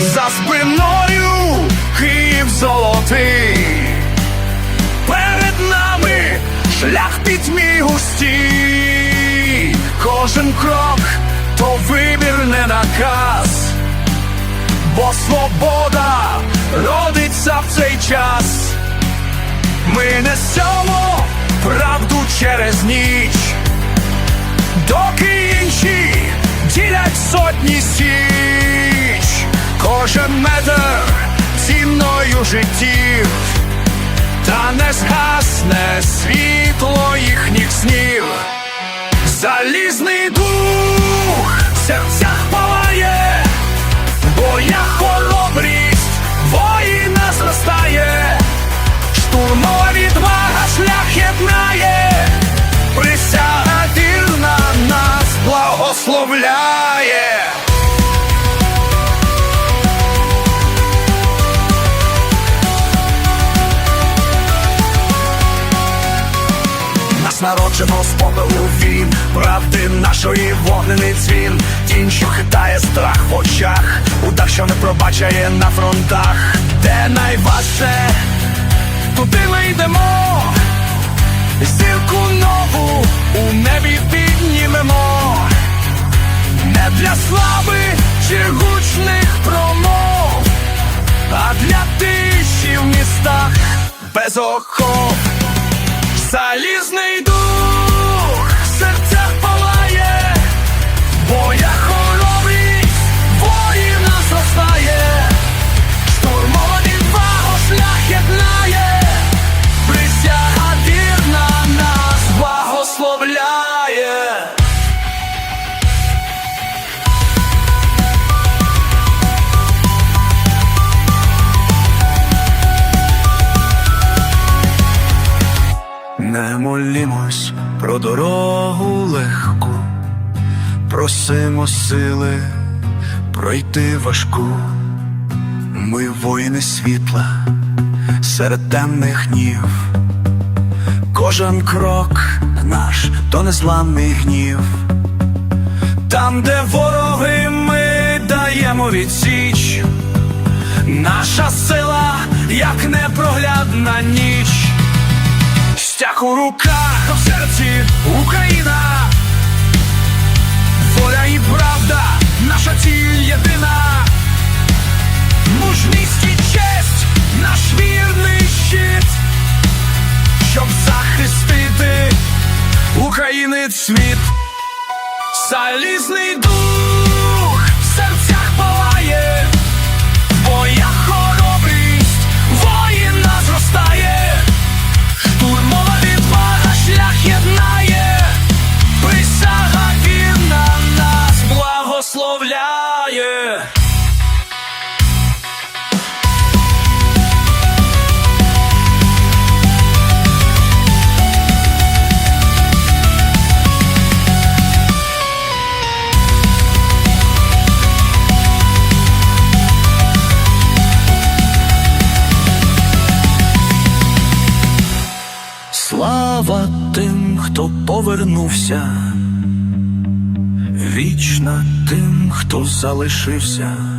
За спиною Київ золотий, перед нами шлях пітьмі густій, кожен крок то вибір не наказ, бо свобода родиться в цей час. Ми несемо правду через ніч, доки сотні січ, кожен метр ціною життів, та не згасне світло їхніх снів. Залізний дух в серцях палає, бо хоробрість Нас з попелу він, правди нашої вогнений дзвін, тінь, що хитає страх в очах, удар, що не пробачає на фронтах, де найважче, туди ми йдемо, зірку нову у небі піднімемо, не для слави чи гучних промов, а для тиші в містах. Без оков. Залізний Не молімось про дорогу легку, просимо сили пройти важку. Ми воїни світла серед темних днів. Кожен крок наш то незламний гнів. Там, де вороги, ми даємо відсіч. Наша сила, як непроглядна ніч. Стяг у руках, а в серці Україна, воля і правда, наша ціль єдина, мужність і честь, наш вірний щит, щоб захистити України світ, залізний дух Слава тим, хто повернувся, вічна тим, хто залишився.